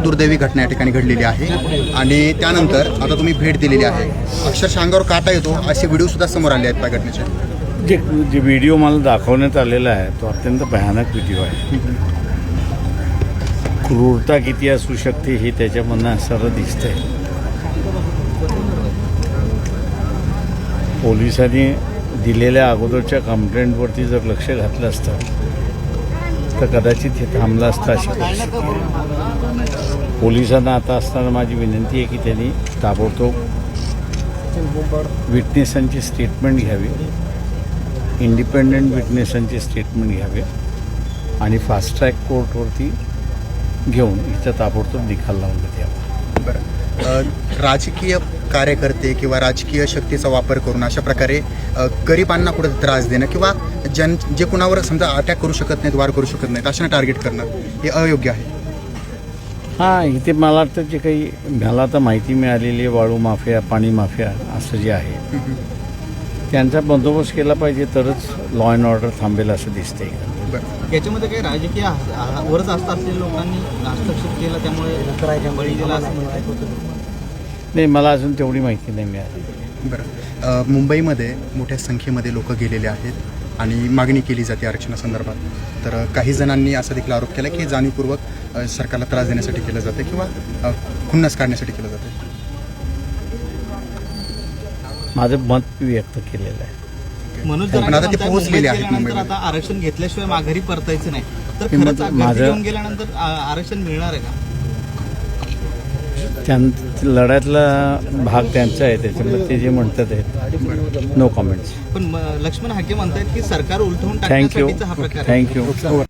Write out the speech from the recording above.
दुर्दैवी घटना या ठिकाणी घडलेली आहे. आणि त्यानंतर आता तुम्ही भेट दिलेली आहे. अक्षरशः अंगावर काटा येतो असे व्हिडिओ सुद्धा समोर आले आहेत त्या घटनेचे. जे जे व्हिडिओ मला दाखवण्यात आलेला आहे तो अत्यंत भयानक व्हिडिओ आहे. क्रूरता किती असू शकते हे त्याच्यामधनं सर्व दिसतंय. पोलिसांनी दिलेल्या अगोदरच्या कंप्लेंटवरती जर लक्ष घातलं असतं तर कदाचित हे थांबलं असतं अशी परिस्थिती पोलिसांना आता असताना माझी विनंती आहे की त्यांनी ताबडतोब विटनेसांची स्टेटमेंट घ्यावी. इंडिपेंडंट विटनेसांची स्टेटमेंट घ्यावे. आणि फास्ट ट्रॅक कोर्टवरती घेऊन इथं ताबडतोब निकाल लावून द्यावा बरं. राजकीय कार्यकर्ते किंवा राजकीय शक्तीचा वापर करून अशा प्रकारे गरिबांना कुठे त्रास देणं किंवा जन जे कुणावर समजा अटॅक करू शकत नाहीत वार करू शकत नाहीत अशांना टार्गेट करणं हे अयोग्य आहे. हां इथे मला वाटतं जे काही मला तर माहिती मिळालेली वाळू माफिया पाणी माफिया असं जे आहे. त्यांचा बंदोबस्त केला पाहिजे तरच लॉ अँड ऑर्डर थांबेल असं दिसतंय. बरं. याच्यामध्ये काही राजकीय आ- आ- वर जास्त असलेल्या लोकांनी हस्तक्षेप केला त्यामुळे बळी गेला असं म्हणतात नाही मला अजून तेवढी माहिती नाही मिळाली. बरं. अ, मुंबईमध्ये मोठ्या संख्येमध्ये लोक गेलेले आहेत आणि मागणी केली जाते आरक्षणासंदर्भात तर अ, काही जणांनी असा देखील आरोप केला की जाणीवपूर्वक अ, सरकारला त्रास देण्यासाठी केलं जातं किंवा अ, खुन्नस काढण्यासाठी केलं जातं. माझं मत व्यक्त केलेलं आहे. मनोज पण जरांगे आता ते पोहोचलेले आहेत मुंबईमध्ये. आता आरक्षण घेतल्याशिवाय माघारी परतायचं नाही. तर खरंच माझं- गर्दी माझं- घेऊन गेल्यानंतर आ- आरक्षण मिळणार आहे का? त्यां लढ्यातला भाग त्यांचा आहे त्याच्यामुळे ते जे म्हणतात आहेत नो कॉमेंट्स पण लक्ष्मण हाके म्हणतायत की सरकार उलटवून थँक्यू. थँक्यू